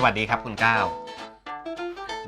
สวัสดีครับคุณก้าว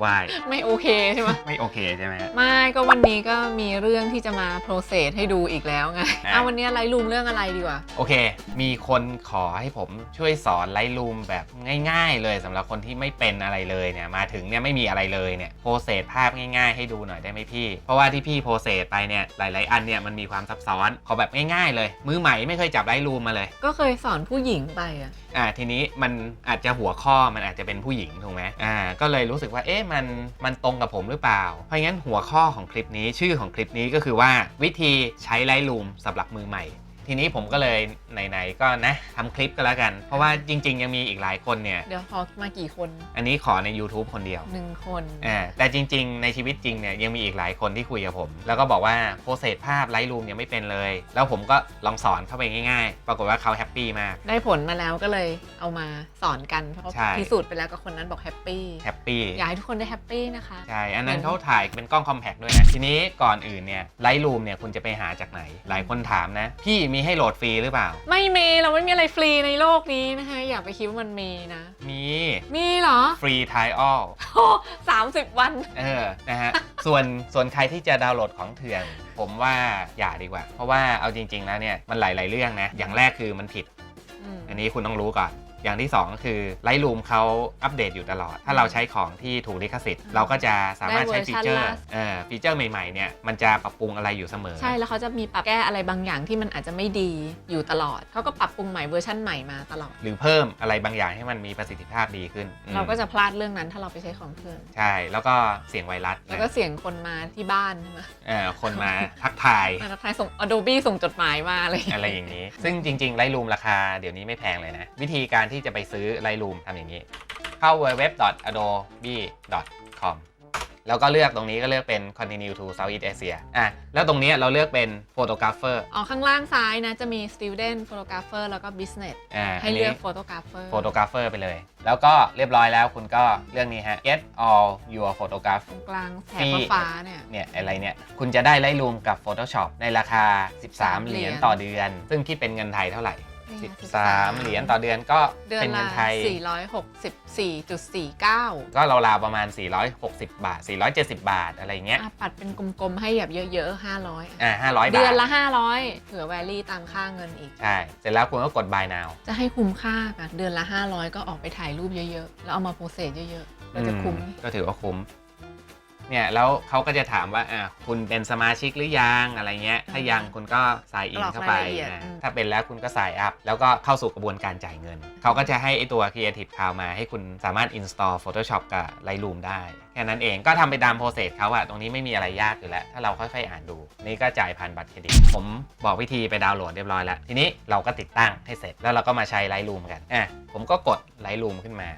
วายไม่โอเคใช่ไหมไม่โอเคใช่ไหมฮะ ไม่ก็วันนี้ก็มีเรื่องที่จะมาโปรเซสให้ดูอีกแล้วไงอะอะวันนี้ไลท์รูมเรื่องอะไรดีกว่าโอเค มีคนขอให้ผมช่วยสอนไลท์รูมแบบง่ายๆ เลยสำหรับคนที่ไม่เป็นอะไรเลยเนี่ยมาถึงเนี่ยไม่มีอะไรเลยเนี่ยโพสเซสภาพง่ายๆ ให้ดูหน่อยได้ไหมพี่ เพราะว่าที่พี่โพสเซสไปเนี่ยหลายๆ อันเนี่ยมันมีความซับซ้อนขอแบบง่ายๆเลย มือใหม่ไม่เคยจับไลท์รูมมาเลย ก็เคยสอนผู้หญิงไปอะ อ่าทีนี้มันอาจจะหัวข้อมันอาจจะเป็นผู้หญิงถูกไหมอ่าก็เลยรู้สึกว่าเอ๊ะมันมันตรงกับผมหรือเปล่า เพราะงั้นหัวข้อของคลิปนี้ชื่อของคลิปนี้ก็คือว่าวิธีใช้ไลท์รูมสำหรับมือใหม่ ทีนี้ผมก็เลยไหนๆก็นะทำคลิปก็แล้วกัน เพราะว่าจริง ๆ ยังมีอีกหลายคนเนี่ย เดี๋ยวพอมากี่คนอันนี้ขอใน YouTube คนเดียวหนึ่งคนอ่าแต่จริง ๆ ในชีวิตจริงเนี่ยยังมีอีกหลายคนที่คุยกับผม แล้วก็บอกว่าโปรเซสภาพไลท์รูมยังไม่เป็นเลย แล้วผมก็ลองสอนเข้าไปง่ายๆ ปรากฏว่าเขาแฮปปี้มาก ได้ผลมาแล้วก็เลยเอามาสอนกันเพราะใช่ พิสูจน์ไปแล้วกับคนนั้นบอกแฮปปี้แฮปปี้ อยากให้ทุกคนได้แฮปปี้นะคะ ใช่ อันนั้นเหมือนเขาถ่ายเป็นกล้องคอมแพคด้วยนะ ทีนี้ก่อนอื่นเนี่ยไลท์รูมเนี่ยคุณจะไปหาจากไหน หลายคนถามนะ พี่มีให้โหลดฟรีหรือเปล่า ไม่มีเราไม่มีอะไรฟรีในโลกนี้นะคะ อย่าไปคิดว่ามันมีนะ มีมีเหรอฟรีท i ออลโอ้สามสิบวัน เออนะฮะ ส่วนส่วนใครที่จะดาวน์โหลดของเถื่อน ผมว่าอย่าดีกว่า เพราะว่าเอาจริง ๆ แล้วเนี่ยมันหลาย ๆ เรื่องนะ อย่างแรกคือมันผิด อืมอันนี้คุณต้องรู้ก่อน อย่างที่ 2 ก็คือไลท์รูมเขาอัปเดตอยู่ตลอด ถ้าเราใช้ของที่ถูกลิขสิทธิ์ เราก็จะสามารถใช้ฟีเจอร์เออฟีเจอร์ใหม่ๆเนี่ยมันจะปรับปรุงอะไรอยู่เสมอ ใช่ แล้วเขาจะมีปรับแก้อะไรบางอย่างที่มันอาจจะไม่ดีอยู่ตลอด เขาก็ปรับปรุงใหม่เวอร์ชั่นใหม่มาตลอด หรือเพิ่มอะไรบางอย่างให้มันมีประสิทธิภาพดีขึ้นอืมเราก็จะพลาดเรื่องนั้นถ้าเราไปใช้ของเถื่อนใช่ แล้วก็เสียงไวรัสแล้วก็เสียงคนมาที่บ้านใช่ไหมเออคนมาทักทายมาทักทายส่ง Adobe ส่งจดหมายมาอะไรอย่างเงี้ยอะไรอย่างนี้ ซึ่งจริงๆไลท์รูมราคาเดี๋ยวนี้ไม่แพงเลยนะวิธีการที่จะไปซื้อไลท์รูมทำอย่างนี้ เข้า www.adobe.com แล้วก็เลือกตรงนี้ก็เลือกเป็น continue to Southeast Asia อะ แล้วตรงนี้เราเลือกเป็น photographer อ๋อ ข้างล่างซ้ายนะ จะมี student photographer แล้วก็ business อ่าให้เลือก photographer photographer ไปเลย แล้วก็เรียบร้อยแล้วคุณก็เรื่องนี้ฮะ get all your photograph ตรงกลางแถฟรีบฟ้าๆเนี่ย เนี่ย อะไรเนี่ย คุณจะได้ไล่รวมกับ Photoshop ในราคา 13 เหรียญต่อเดือน ซึ่งคิดเป็นเงินไทยเท่าไหร่ 13 เหรียญต่อเดือนก็เดือนเป็นละเงินไทย 464.49ก็ราวๆประมาณ 460 บาท 470 บาทอะไรอย่างเงี้ยอะปัดเป็นกลมๆ ให้แบบเยอะๆ 500 อ่า500บาทเดือนละ 500 เผื่อแวลี่ตามค่าเงินอีก ใช่เสร็จแล้วคุณก็กด buy now จะให้คุ้มค่ากันเดือนละ 500 ก็ออกไปถ่ายรูปเยอะๆ แล้วเอามาโพสเซสเยอะๆ ก็จะคุ้ม อืก็ถือว่าคุ้ม เนี่ยแล้วเขาก็จะถามว่าอะคุณเป็นสมาชิกหรือยังอะไรเงี้ยถ้ายังคุณก็สายอินกรอกเข้าไปรายละเอียดนะอืม ถ้าเป็นแล้วคุณก็สายอัพแล้วก็เข้าสู่กระบวนการจ่ายเงิน เขาก็จะให้ไอตัว Creative Cloud มาให้คุณสามารถ install Photoshop กับ Lightroom ได้ แค่นั้นเองก็ทำไปตามโปรเซสเขาอะตรงนี้ไม่มีอะไรยากอยู่แล้ว ถ้าเราค่อยๆอ่านดู นี่ก็จ่ายผ่านบัตรเครดิต ผมบอกวิธีไปดาวน์โหลดเรียบร้อยแล้ว ทีนี้เราก็ติดตั้งให้เสร็จแล้วเราก็มาใช้ Lightroom กันอะผมก็กด Lightroom ขึ้นมา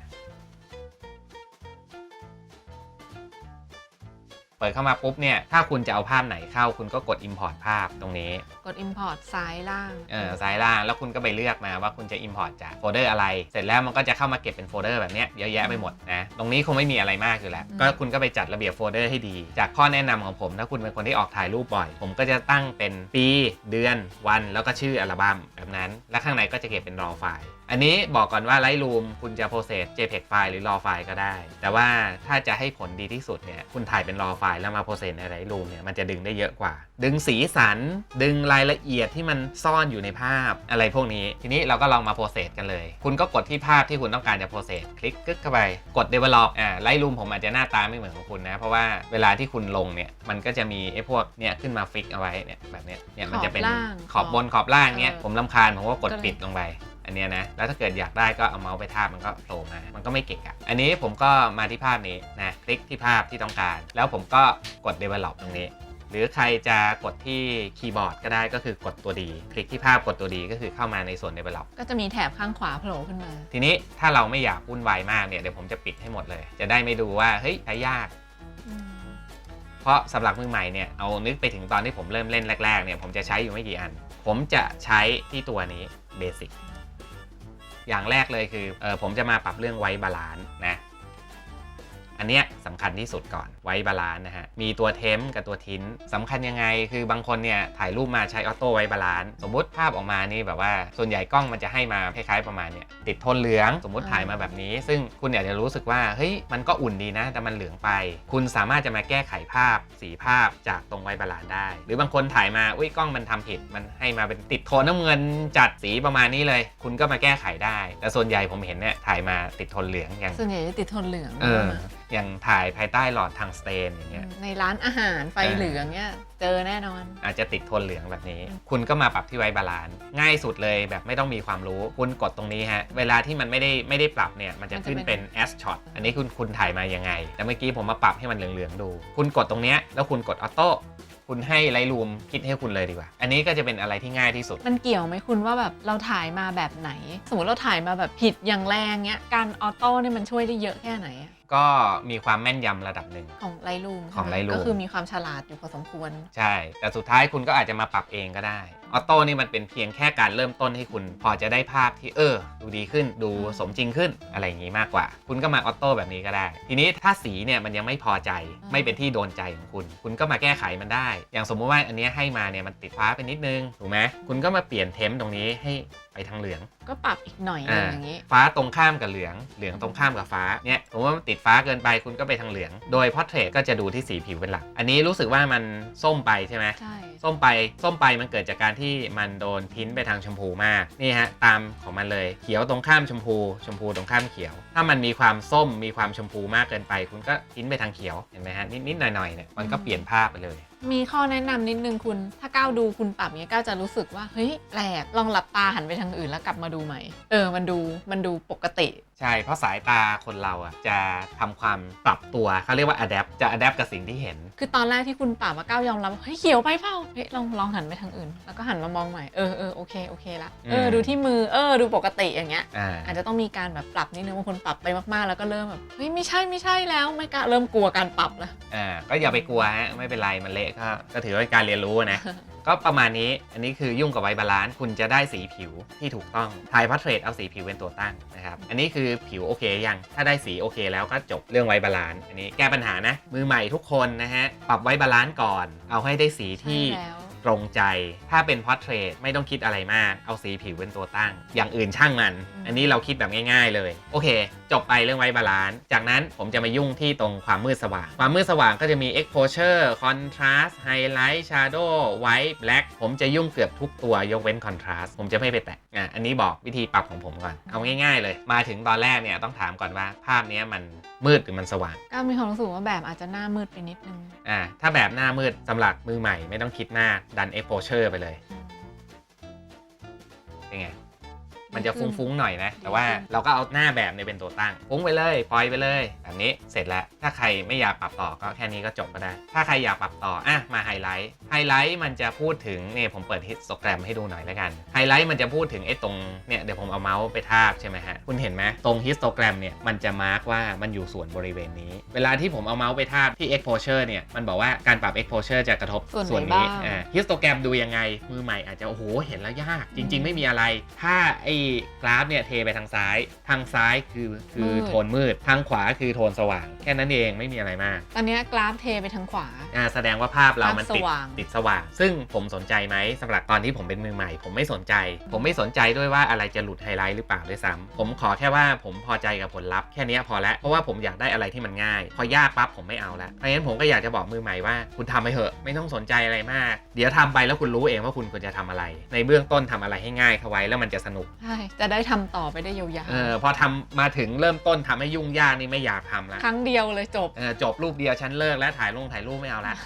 ปิดเข้ามาปุ๊บเนี่ย ถ้าคุณจะเอาภาพไหนเข้าคุณก็กด Import ภาพตรงนี้ กด import ซ้ายล่าง เออซ้ายล่าง แล้วคุณก็ไปเลือกมาว่าคุณจะ Import จากโฟลเดอร์อะไร เสร็จแล้วมันก็จะเข้ามาเก็บเป็นโฟลเดอร์แบบเนี้ยเยอะแยะไปหมดนะ ตรงนี้คงไม่มีอะไรมากอยู่แล้ว ก็คุณก็ไปจัดระเบียบโฟลเดอร์ให้ดี จากข้อแนะนำของผม ถ้าคุณเป็นคนที่ออกถ่ายรูปบ่อย ผมก็จะตั้งเป็นปี เดือน วัน แล้วก็ชื่ออัลบั้มแบบนั้น และข้างในก็จะเก็บเป็น raw ไฟล์ อันนี้บอกก่อนว่า Lightroom คุณจะ process JPEG ไฟล์หรือ raw ไฟล์ก็ได้ แต่ว่าถ้าจะให้ผลดีที่สุดเนี่ยคุณถ่ายเป็น raw ไฟล์แล้วมา process ใน Lightroom เนี่ยมันจะดึงได้เยอะกว่า ดึงสีสัน ดึงรายละเอียดที่มันซ่อนอยู่ในภาพอะไรพวกนี้ ทีนี้เราก็ลองมา process กันเลย คุณก็กดที่ภาพที่คุณต้องการจะ process คลิกกึกเข้าไป กด develop อ่า Lightroom ผมอาจจะหน้าตาไม่เหมือนของคุณนะ เพราะว่าเวลาที่คุณลงเนี่ยมันก็จะมีไอ้พวกเนี่ยขึ้นมาฟิกเอาไว้เนี่ยแบบเนี้ยเนี่ยมันจะเป็นขอบล่างขอบบนขอบล่างเนี่ยเออผมลำคาญผมก็กดก็เลยปิดลงไป อันเนี้ยนะ แล้วถ้าเกิดอยากได้ก็เอาเมาส์ไปทาบมันก็โผล่มา มันก็ไม่เก่งอะอันนี้ผมก็มาที่ภาพนี้นะ คลิกที่ภาพที่ต้องการ แล้วผมก็กด develop ตรงนี้ หรือใครจะกดที่คีย์บอร์ดก็ได้ก็คือกดตัวดี คลิกที่ภาพกดตัวดีก็คือเข้ามาในส่วน develop ก็จะมีแถบข้างขวาโผล่ขึ้นมา ทีนี้ถ้าเราไม่อยากวุ่นวายมากเนี่ยเดี๋ยวผมจะปิดให้หมดเลย จะได้ไม่ดูว่าเฮ้ยใช้ยากเพราะสำหรับมือใหม่เนี่ยเอานึกไปถึงตอนที่ผมเริ่มเล่นแรกๆเนี่ยผมจะใช้อยู่ไม่กี่อัน ผมจะใช้ที่ตัวนี้เบสิก อย่างแรกเลยคือออผมจะมาปรับเรื่องไว้บาลานซ์นะ อันเนี้ยสำคัญที่สุดก่อนไว้บาลานซ์นะฮะ มีตัวเทมกับตัวทินสำคัญยังไง คือบางคนเนี่ยถ่ายรูปมาใช้ออโต้ไว้บาลานซ์สมมติภาพออกมานี่แบบว่าส่วนใหญ่กล้องมันจะให้มาคล้ายๆประมาณเนี่ยติดโทนเหลืองสมมติถ่ายมาแบบนี้ ซึ่งคุณอาจจะรู้สึกว่าเฮ้ยมันก็อุ่นดีนะ แต่มันเหลืองไป คุณสามารถจะมาแก้ไขภาพสีภาพจากตรงไว้บาลานซ์ได้ หรือบางคนถ่ายมาอุ้ยกล้องมันทำผิดมันให้มาเป็นติดโทนน้ำเงินจัดสีประมาณนี้เลย คุณก็มาแก้ไขได้ แต่ส่วนใหญ่ผมเห็นเนี่ยถ่ายมาติดโทนเหลืองอย่างส่วนใหญ่จะติดโทนเหลืองเอออย่างถ่ายภายใต้หลอดทางสเตนอย่างเงี้ยในร้านอาหารไฟเออเหลืองเนี่ยเจอแน่นอน อาจจะติดโทนเหลืองแบบนี้ คุณก็มาปรับที่ไว้บาลานซ์ง่ายสุดเลยแบบไม่ต้องมีความรู้ คุณกดตรงนี้ฮะ เวลาที่มันไม่ได้ไม่ได้ปรับเนี่ยมันจะขึ้นเป็น S shot อันนี้คุณคุณถ่ายมายังไง แต่เมื่อกี้ผมมาปรับให้มันเหลืองๆดู คุณกดตรงเนี้ยแล้วคุณกดออโต้ คุณให้ไลท์รูมคิดให้คุณเลยดีกว่า อันนี้ก็จะเป็นอะไรที่ง่ายที่สุด มันเกี่ยวไหมคุณว่าแบบเราถ่ายมาแบบไหน สมมติเราถ่ายมาแบบผิดอย่างแรงเนี้ยการออโต้เนี่ยมันช่วยได้เยอะแค่ไหนอะก็มีความแม่นยำระดับหนึ่ง ของไลลูมของ Lightroom ก็คือมีความฉลาดอยู่พอสมควร ใช่ แต่สุดท้ายคุณก็อาจจะมาปรับเองก็ได้ ออโต้นี่มันเป็นเพียงแค่การเริ่มต้นให้คุณพอจะได้ภาพที่เออ ดูดีขึ้นดูสมจริงขึ้นอะไรอย่างนี้มากกว่า คุณก็มาออโต้แบบนี้ก็ได้ ทีนี้ถ้าสีเนี่ยมันยังไม่พอใจอืมไม่เป็นที่โดนใจของคุณ คุณก็มาแก้ไขมันได้ อย่างสมมุติว่าอันเนี้ยให้มาเนี่ยมันติดฟ้าไปนิดนึงถูกไหมคุณก็มาเปลี่ยนเทมตรงนี้ให้ไปทางเหลือง ก็ปรับอีกหน่อยหนึงอย่างนี้ ฟ้าตรงข้ามกับเหลือง เหลืองตรงข้ามกับฟ้า เนี่ยผมว่ามันติดฟ้าเกินไปคุณก็ไปทางเหลือง โดยพอ r t เทรตก็จะดูที่สีผิวเป็นหลัก อันนี้รู้สึกว่ามันส้มไปใช่ไหม ใช่ ส้มไป ส้มไปมันเกิดจากการที่มันโดนพิ้นไปทางชมพูมาก นี่ฮะ ตามของมันเลย เขียวตรงข้ามชมพู ชมพูตรงข้ามเขียว ถ้ามันมีความส้ม มีความชมพูมากเกินไป คุณก็พิ้นไปทางเขียว เห็นไหมฮะ นิดๆหน่อยๆเนี่ย มันก็เปลี่ยนภาพไปเลย มีข้อแนะนำนิดนึงคุณ ถ้าก้าวดูคุณปรับเนี้ยก้าวจะรู้สึกว่าเฮ้ยแปลกลองหลับตาหันไปทางอื่นแล้วกลับมาดูใหม่ เออมันดูมันดูปกติ ใช่ เพราะสายตาคนเราอะจะทำความปรับตัวเขาเรียกว่า adapt จะ adapt กับสิ่งที่เห็น คือตอนแรกที่คุณปรับมาก้าวยอมรับว่าเฮ้ยเขียวไปเปล่าเฮ้ยลองลองหันไปทางอื่น แล้วก็หันมามองใหม่เออเออโอเคโอเคละเอออืมดูที่มือเออดูปกติอย่างเงี้ยอ่าอาจจะต้องมีการแบบปรับนิดนึงบางคนปรับไปมากๆ แล้วก็เริ่มแบบเฮ้ยไม่ใช่ไม่ใช่แล้วไม่กล้าเริ่มกลัวการปรับแล้วอ่าก็อย่าไปกลัวฮะไม่เป็นไรมันเละก็ก็ถือว่าเป็นการเรียนรู้นะ ก็ประมาณนี้อันนี้คือยุ่งกับไวบาลานซ์คุณจะได้สีผิวที่ถูกต้องถ่ายพัทเทรตเอาสีผิวเป็นตัวตั้งนะครับ อันนี้คือผิวโอเคยัง ถ้าได้สีโอเคแล้วก็จบเรื่องไวบาลานซ์อันนี้แก้ปัญหานะ มือใหม่ทุกคนนะฮะ ปรับไวบาลานซ์ก่อน เอาให้ได้สีที่ใช่แล้ว ตรงใจ ถ้าเป็นพอ r t เทรตไม่ต้องคิดอะไรมาก เอาสีผิวเป็นตัวตั้ง อย่างอื่นช่างมันอืมอันนี้เราคิดแบบง่าย ๆ เลย โอเค จบไปเรื่องไว้บาลานซ์ จากนั้นผมจะมายุ่งที่ตรงความมืดสว่าง ความมืดสว่างก็จะมี exposure contrast highlight shadow white black ผมจะยุ่งเกือบทุกตัวยกเว้น contrast ผมจะไม่ไปแตะอะอันนี้บอกวิธีปรับของผมก่อน เอาง่าย ๆ เลย มาถึงตอนแรกเนี่ยต้องถามก่อนว่าภาพเนี้ยมัน มืดหรือมันสว่างก้าวมีความรู้สึกว่าแบบอาจจะหน้ามืดไปนิดนึง อ่าถ้าแบบหน้ามืดสำหรับมือใหม่ไม่ต้องคิดมากดัน exposure ไปเลย เป็นไง มันจะฟุ้งๆหน่อยนะ แต่ว่าเราก็เอาหน้าแบบเนี่ยเป็นตัวตั้ง ฟุ้งไปเลยปล่อยไปเลยแบบนี้เสร็จแล้วถ้าใครไม่อยากปรับต่อก็แค่นี้ก็จบก็ได้ ถ้าใครอยากปรับต่ออะมาไฮไลท์ไฮไลท์มันจะพูดถึงเนี่ยผมเปิดฮิสโตแกรมให้ดูหน่อยแล้วกันไฮไลท์มันจะพูดถึงไอ้ตรงเนี่ยเดี๋ยวผมเอาเมาส์ไปทาบใช่ไหมฮะคุณเห็นไหมตรงฮิสโตแกรมเนี่ยมันจะมาร์กว่ามันอยู่ส่วนบริเวณนี้ เวลาที่ผมเอาเมาส์ไปทาบที่ exposure เนี่ยมันบอกว่าการปรับ exposure จะกระทบส่วนไหนส่วนนี้บ้างอ่าฮิสโตแกรมดูยังไงมือใหม่อาจจะโอ้โหเห็นแล้วยาก จริง ๆ ไม่มีอะไรถ้าไอ้กราฟเนี่ยเทไปทางซ้าย ทางซ้ายคือคือมืด โทนมืด ทางขวาคือโทนสว่าง แค่นั้นเองไม่มีอะไรมากตอนเนี้ยกราฟเทไปทางขวา อ่าแสดงว่าภาพเรามันติดภาพสว่าง ติดสว่าง ซึ่งผมสนใจไหมสำหรับตอนที่ผมเป็นมือใหม่ ผมไม่สนใจ ผมไม่สนใจด้วยว่าอะไรจะหลุดไฮไลท์หรือเปล่าด้วยซ้ำผมขอแค่ว่าผมพอใจกับผลลัพธ์แค่เนี้ยพอแล้วเพราะว่าผมอยากได้อะไรที่มันง่าย พอยากปั๊บผมไม่เอาละเพราะฉะนั้นผมก็อยากจะบอกมือใหม่ว่าคุณทำไปเถอะไม่ต้องสนใจอะไรมาก เดี๋ยวทำไปแล้วคุณรู้เองว่าคุณควรจะทำอะไร ในเบื้องต้นทำอะไรให้ง่ายเข้าไว้แล้วมันจะสนุก ใช่จะได้ทำต่อไปได้ยาวเออพอทำมาถึงเริ่มต้นทำให้ยุ่งยากนี่ไม่อยากทำละๆครั้งเดียวเลยจบเออจบรูปเดียวฉันเลิกแล้วถ่ายลงถ่ายรูปไม่เอาละ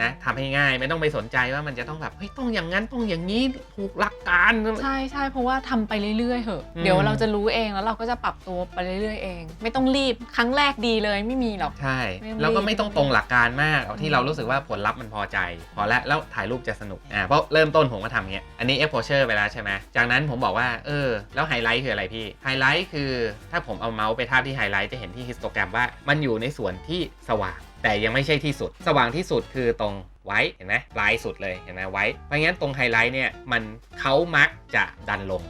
นะทำให้ง่ายไม่ต้องไปสนใจว่ามันจะต้องแบบเฮ้ยต้องอย่างนั้นต้องอย่างนี้ถูกหลักการ ใช่ใช่เพราะว่าทำไปเรื่อยๆเหอะอืมเดี๋ยวเราจะรู้เองแล้วเราก็จะปรับตัวไปเรื่อยๆเอง ไม่ต้องรีบครั้งแรกดีเลยไม่มีหรอกใช่ไม่ต้องแล้วก็รีบไม่ต้องตรงหลักการมากเอาที่อืมเรารู้สึกว่าผลลัพธ์มันพอใจ พอแล้วแล้วถ่ายรูปจะสนุกอ่าเพราะเริ่มต้นผมก็ทำเงี้ยอันนี้ exposure ไปแล้วใช่ไหมจากนั้นผมบอกว่าเออแล้วไฮไลท์คืออะไรพี่ไฮไลท์คือถ้าผมเอาเมาส์ไปทาบที่ไฮไลท์จะเห็นที่ฮิสโตแกรมว่ามันอยู่ในส่วนที่สว่าง แต่ยังไม่ใช่ที่สุด สว่างที่สุดคือตรงไว้เห็นไหมปลายสุดเลยเห็นไหมไว้เพราะงั้นตรงไฮไลท์เนี่ยมันเขามักจะดันลง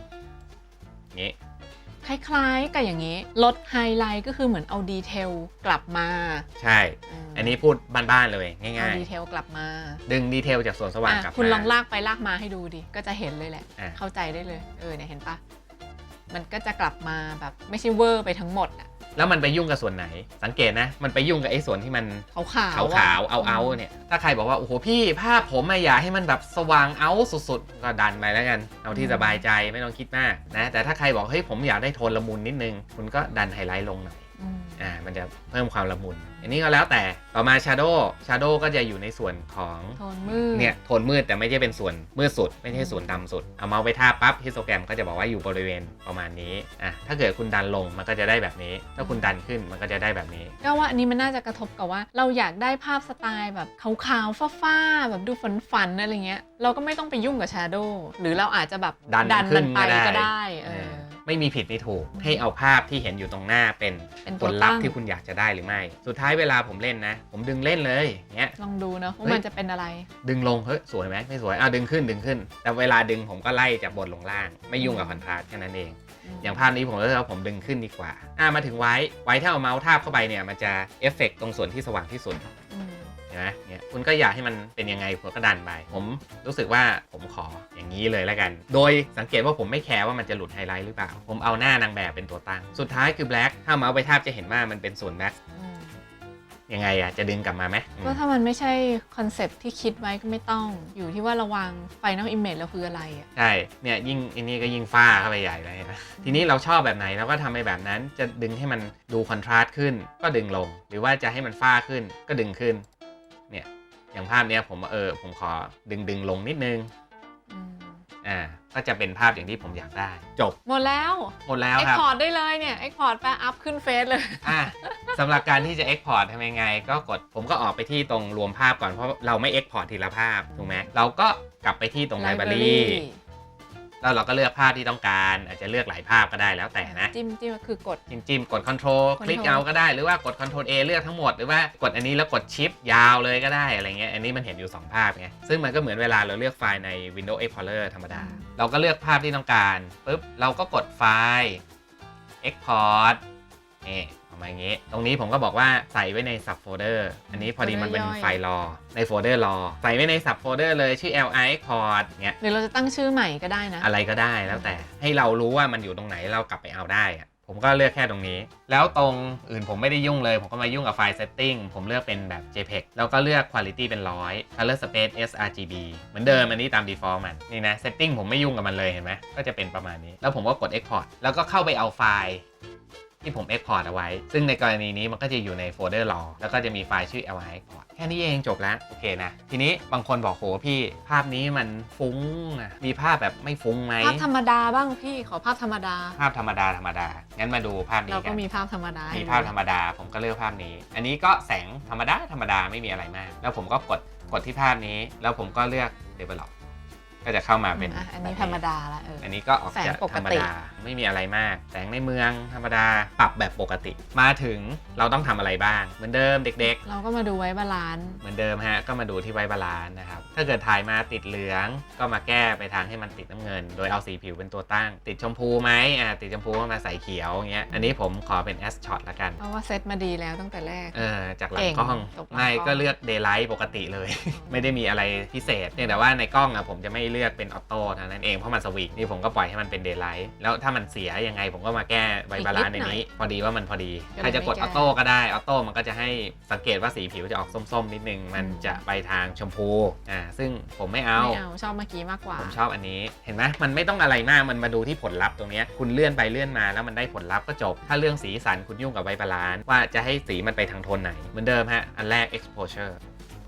อย่างนี้คล้ายๆกับอย่างนี้ ลดไฮไลท์ก็คือเหมือนเอาดีเทลกลับมา ใช่มอันนี้พูดบ้านๆเลยเอาง่ายดีเทลกลับมาๆดึงดีเทลจากส่วนสว่างอะกลับมาคุณลองลากไปลากมาให้ดูดิ ก็จะเห็นเลยแหละอะเข้าใจได้เลย เออเนี่ยเห็นปะมันก็จะกลับมาแบบไม่ใช่เวอร์ไปทั้งหมดอะ แล้วมันไปยุ่งกับส่วนไหน สังเกตนะ มันไปยุ่งกับไอ้ส่วนที่มันขาวๆขาวอะขาวๆเอาเอาๆเนี่ย ถ้าใครบอกว่า โอ้โหพี่ภาพผมอะอยากให้มันแบบสว่างเอาสุดๆ ก็ดันไปแล้วกัน เอาที่สบายใจไม่ต้องคิดมากนะ แต่ถ้าใครบอกเฮ้ยผมอยากได้โทนละมุนนิดนึง คุณก็ดันไฮไลท์ลงหน่อยอืมอ่ามันจะเพิ่มความละมุน อันนี้ก็แล้วแต่ต่อมา Shadow Shadow ก็จะอยู่ในส่วนของโทนมืดเนี่ยโทนมืดแต่ไม่ใช่เป็นส่วนมืดสุด ไม่ใช่ส่วนดำสุด เอาเมาส์ไปทาบปั๊บฮิสโตแกรมก็จะบอกว่าอยู่บริเวณประมาณนี้อะถ้าเกิดคุณดันลงมันก็จะได้แบบนี้ ถ้าคุณดันขึ้นมันก็จะได้แบบนี้ ก็ว่าอันนี้มันน่าจะกระทบกับว่า เราอยากได้ภาพสไตล์แบบขาวๆฟ้าๆแบบดูฝันๆอะไรเงี้ยเราก็ไม่ต้องไปยุ่งกับชาโดว์หรือเราอาจจะแบบดันขึ้มันนไปก็ได้ก็ได้เออ ไม่มีผิดไม่ถูก ให้เอาภาพที่เห็นอยู่ตรงหน้าเป็นเป็นผตัวลลัพตั้ธ์ง ที่คุณอยากจะได้หรือไม่ สุดท้ายเวลาผมเล่นนะ ผมดึงเล่นเลยเนี้ย ลองดูเนอะว่าเฮ้ย มันจะเป็นอะไร ดึงลงเฮ้ยสวยไหมไม่สวยอะดึงขึ้นดึงขึ้น แต่เวลาดึงผมก็ไล่จากบนลงล่าง ไม่ยุ่งกับคอนทราสต์แค่นั้นเอง อย่างภาพนี้ผมก็เลยว่าผมดึงขึ้นดีกว่า อะมาถึงไว้ ไว้ถ้าเอาเมาส์ทาบเข้าไปเนี่ยมันจะเอฟเฟกต์ตรงส่วนที่สว่างที่สุด อืมเห็ นไหมเนี่ยคุณก็อยากให้มันเป็นยังไงผมก็ดันไป ผมรู้สึกว่าผมขออย่างนี้เลยแล้วกัน โดยสังเกตว่าผมไม่แคร์ว่ามันจะหลุดไฮไลท์หรือเปล่า ผมเอาหน้านางแบบเป็นตัวตั้ง สุดท้ายคือแบล็กถ้าเอาเมาส์ไปทาบจะเห็นว่ามันเป็นส่วนแบล็กอืมยังไงอะจะดึงกลับมาไหมอืมก็ถ้ามันไม่ใช่คอนเซปต์ที่คิดไว้ก็ไม่ต้อง อยู่ที่ว่าระวางไฟนอลอิมเมจแล้วคืออะไรอะใช่ เนี่ยยิ่งอันนี้ก็ยิ่งฟ้าเข้าไปใหญ่เลยนะทีนี้เราชอบแบบไหนเราก็ทำไปแบบนั้นจะดึงให้มันดูคอนทราสต์ขึ้น ก็ดึงลง หรือว่าจะให้มันฟ้าขึ้นก็ดึงขึ้นเนี่ย อย่างภาพเนี้ยผมเออผมขอดึงดึงลงนิดนึงอืมอ่าก็จะเป็นภาพอย่างที่ผมอยากได้ จบ หมดแล้ว หมดแล้วเอ็กครับพอร์ตได้เลยเนี่ยเอ็กพอร์ตไปอัพขึ้นเฟซเลยอะสำหรับการที่จะ Export ทำยังไง ก็กดผมก็ออกไปที่ตรงรวมภาพก่อนเพราะเราไม่ Export ทีละภาพถูกไหมเราก็กลับไปที่ตรง Library แล้วเราก็เลือกภาพที่ต้องการ อาจจะเลือกหลายภาพก็ได้แล้วแต่นะ จิ้มจิ้มก็คือกด จิ้มจิ้มกด Control คลิกเอาก็ได้หรือว่ากด Control A เลือกทั้งหมดหรือว่ากดอันนี้แล้วกดชิปยาวเลยก็ได้อะไรเงี้ยอันนี้มันเห็นอยู่ 2 ภาพไงซึ่งมันก็เหมือนเวลาเราเลือกไฟล์ใน Windows Explorer ธรรมดาอืมเราก็เลือกภาพที่ต้องการปุ๊บเราก็กดไฟล์ Export นี่ ออกมาอย่างงี้ ตรงนี้ผมก็บอกว่าใส่ไว้ใน sub folder อันนี้พอดีมันเป็นไฟล์รอในโฟลเดอร์รอใส่ไว้ใน sub folder เลยชื่อ li export เงี้ยหรือเราจะตั้งชื่อใหม่ก็ได้นะ อะไรก็ได้แล้วแต่ให้เรารู้ว่ามันอยู่ตรงไหนเรากลับไปเอาได้อะผมก็เลือกแค่ตรงนี้ แล้วตรงอื่นผมไม่ได้ยุ่งเลย ผมก็มายุ่งกับไฟล์ setting ผมเลือกเป็นแบบ JPEG แล้วก็เลือก quality เป็น 100 color space sRGB เหมือนเดิมอันนี้ตาม default มัน นี่นะ setting ผมไม่ยุ่งกับมันเลยเห็นไหมก็จะเป็นประมาณนี้ แล้วผมก็กด export แล้วก็เข้าไปเอาไฟล์ ที่ผม export เอาไว้ ซึ่งในกรณีนี้มันก็จะอยู่ในโฟลเดอร์รอแล้วก็จะมีไฟล์ชื่อ li export แค่นี้เองจบแล้ว โอเคนะ ทีนี้บางคนบอกโหพี่ภาพนี้มันฟุ้งอะมีภาพแบบไม่ฟุ้งไหมภาพธรรมดาบ้างพี่ขอภาพธรรมดา ภาพธรรมดาธรรมดา งั้นมาดูภาพนี้เรากัก็นมีภาพธรรมดา มีให้ดูภาพธรรมดาผมก็เลือกภาพนี้ อันนี้ก็แสงธรรมดาธรรมดาไม่มีอะไรมาก แล้วผมก็กดกดที่ภาพนี้ แล้วผมก็เลือก develop ก็จะเข้ามาเป็นอะอันนี้แบบธรรมดาละเอออ อันนี้ก็ออกแสงจากปกธรรมติ ดาไม่มีอะไรมาก แสงในเมืองธรรมดาปรับแบบปกติ มาถึงเราต้องทำอะไรบ้าง เหมือนเดิมเด็ก ๆ เราก็มาดูไว้บาลานซ์เหมือนเดิมฮะก็มาดูที่ไวบาลานซ์นะครับ ถ้าเกิดถ่ายมาติดเหลืองก็มาแก้ไปทางให้มันติดน้ำเงิน โดยเอาสีผิวเป็นตัวตั้ง ติดชมพูไหมอ่าติดชมพูก็มาใส่เขียวอย่างเงี้ยอันนี้ผมขอเป็น S shot ละกัน เพราะว่าเซตมาดีแล้วตั้งแต่แรก เออจากหลังเก่งกล้องจบหลังไม่กล้อง ก็เลือก daylight ปกติเลย ไม่ได้มีอะไรพิเศษเพียงแต่ว่าในกล้องอะผมจะไม่เลือกเป็นออโต้เท่านั้นเองเพราะมันสวิงนี่ผมก็ปล่อยให้มันเป็น daylight แล้วถ้ามันเสียยังไงผมก็มาแก้ไวบาลานซ์ในนี้ พอดีว่ามันพอดี ใครจะกดออโต้ก็ได้ออโต้มันก็จะให้สังเกตว่าสีผิวจะออกส้มๆนิดนึง มันจะไปทางชมพูอ่าซึ่งผมไม่เอาไม่เอาชอบเมื่อกี้มากกว่า ผมชอบอันนี้เห็นไหมมันไม่ต้องอะไรมากมันมาดูที่ผลลัพธ์ตรงเนี้ยคุณเลื่อนไปเลื่อนมาแล้วมันได้ผลลัพธ์ก็จบ ถ้าเรื่องสีสันคุณยุ่งกับไวบาลานซ์ว่าจะให้สีมันไปทางโทนไหนเหมือนเดิมฮะอันแรก exposure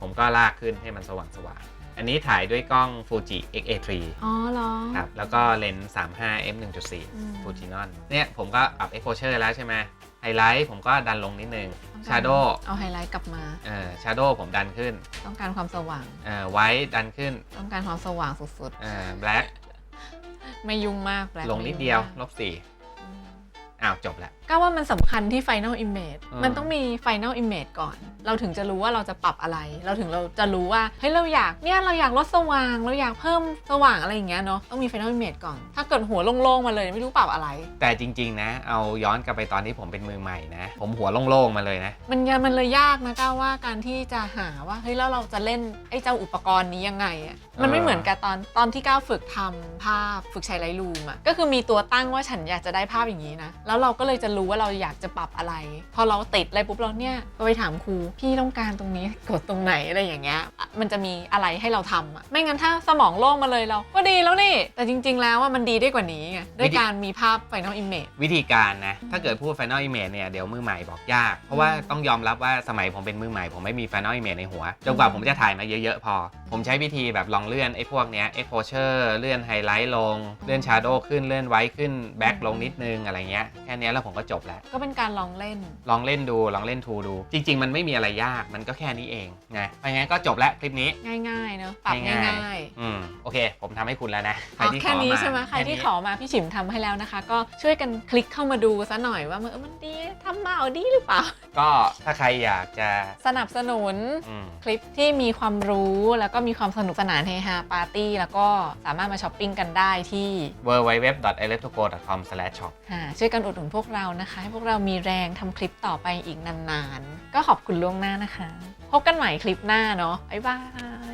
ผมก็ลากขึ้นให้มันสว่างสว่างๆ อันนี้ถ่ายด้วยกล้อง Fuji X-A3 อ๋อเหรอ ครับ แล้วก็เลนส์35 f 1.4อืมฟูจินอนเนี่ยผมก็ปรับ exposure แล้วใช่ไหมไฮไลท์ผมก็ดันลงนิดนึงต้องการ shadow เอาไฮไลท์กลับมาเอ่อ shadow ผมดันขึ้น ต้องการความสว่างเอ่อ white ดันขึ้น ต้องการความสว่างสุดเอ่อ black ๆไม่ยุ่งมากแบล็คลงนิดเดียวไม่ลบสี่ อืมอ้าวจบละก็ว่ามันสำคัญที่ Final Image อืมมันต้องมี Final Image ก่อน เราถึงจะรู้ว่าเราจะปรับอะไร เราถึงเราจะรู้ว่าเฮ้ยเราอยากเนี่ยเราอยากลดสว่าง เราอยากเพิ่มสว่างอะไรอย่างเงี้ยเนาะต้องมี Final Image ก่อน ถ้าเกิดหัวโล่งๆมาเลยไม่รู้ปรับอะไร แต่จริง ๆ นะ เอาย้อนกลับไปตอนที่ผมเป็นมือใหม่นะ ผมหัวโล่งๆมาเลยนะ มันยังมันเลยยากนะก้าวว่าการที่จะหาว่าเฮ้ยแล้วเราจะเล่นไอ้เจ้าอุปกรณ์นี้ยังไงอะมันไม่เหมือนกับตอนตอนที่ก้าวฝึกทำภาพฝึกใช้ไลท์รูมอะก็คือมีตัวตั้งว่าฉันอยากจะได้ภาพอย่างนี้นะแล้วเราก็เลยจะรู้ว่าเราอยากจะปรับอะไร พอเราติดอะไรปุ๊บเราเนี่ยไปถามครูพี่ต้องการตรงนี้กดตรงไหนอะไรอย่างเงี้ยอะมันจะมีอะไรให้เราทำอะไม่งั้นถ้าสมองโล่งมาเลยเราก็ดีแล้วนี่แต่จริง ๆ แล้วว่ามันดีได้กว่านี้ไงด้วยการมีภาพ Final Image วิธีการนะถ้าเกิดพูด Final Image เนี่ยเดี๋ยวมือใหม่บอกยาก เพราะว่าต้องยอมรับว่าสมัยผมเป็นมือใหม่ ผมไม่มี Final Image ในหัวจนกว่าผมจะถ่ายมาเยอะๆพอ ผมใช้วิธีแบบลองเลื่อนไอ้พวกเนี้ย exposure เลื่อนไฮไลท์ลง เลื่อน shadow ขึ้นเลื่อนไว้ขึ้นแบ็คลงนิดนึงอะไรเงี้ยแค่เนี้ยแล้วผมก็จบแล้ว ก็เป็นการลองเล่น ลองเล่นดูลองเล่นทูดู จริง ๆ มันไม่มีอะไรยากมันก็แค่นี้เองนะไปงั้นก็จบแล้วคลิปนี้ ง่ายๆเนาะปรับง่ายๆง่ายๆ อืมโอเค ผมทำให้คุณแล้วนะอ๋อแค่นี้ขอใช่ไหมใครที่แนี้ขอมาพี่ฉิมทำให้แล้วนะคะ ก็ช่วยกันคลิกเข้ามาดูซะหน่อยว่ามันเออมันดีทำมาเอาดีหรือเปล่า ก็ถ้าใครอยากจะสนับสนุนอืม คลิปที่มีความรู้แล้วก็มีความสนุกสนานเฮฮาปาร์ตี้ แล้วก็สามารถมาช้อปปิ้งกันได้ที่ w w w e l e c t r o c o c o m s h o p อ่าช่วยกันอุดหนุนพวกเรานะคะ ให้พวกเรามีแรงทำคลิปต่อไปอีกนานๆ ก็ขอบคุณล่วงหน้านะคะ พบกันใหม่คลิปหน้าเนาะบ๊ายบาย